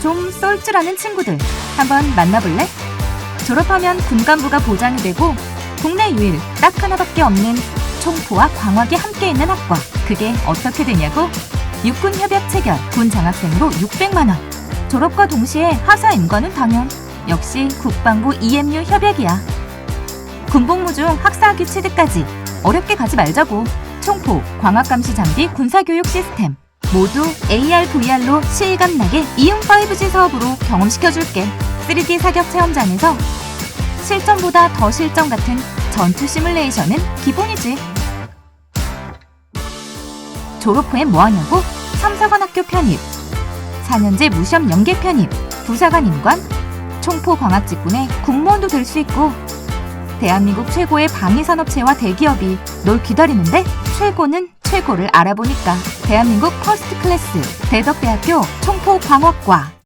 좀 아는 친구들 한번 만나볼래? 졸업하면 군간부가 보장이 되고 국내 유일 딱 하나밖에 없는 총포와 광학이 함께 있는 학과. 그게 어떻게 되냐고? 육군 협약 체결, 군 장학생으로 600만 원. 졸업과 동시에 하사 임관은 당연. 역시 국방부 EMU 협약이야. 군복무 중 학사학위 취득까지 어렵게 가지 말자고. 총포, 광학 감시 장비 군사교육 시스템 모두 AR, VR로 실감나게 이응 5G 사업으로 경험시켜줄게. 3D 사격 체험장에서 실전보다 더 실전 같은 전투 시뮬레이션은 기본이지. 졸업 후엔 뭐하냐고? 3, 4관 학교 편입, 4년제 무시험 연계 편입, 부사관 임관, 총포 광학 직군의 군무원도 될 수 있고 대한민국 최고의 방위산업체와 대기업이 널 기다리는데 최고는 최고를 알아보니까. 대한민국 퍼스트 클래스. 대덕대학교 총포 광학과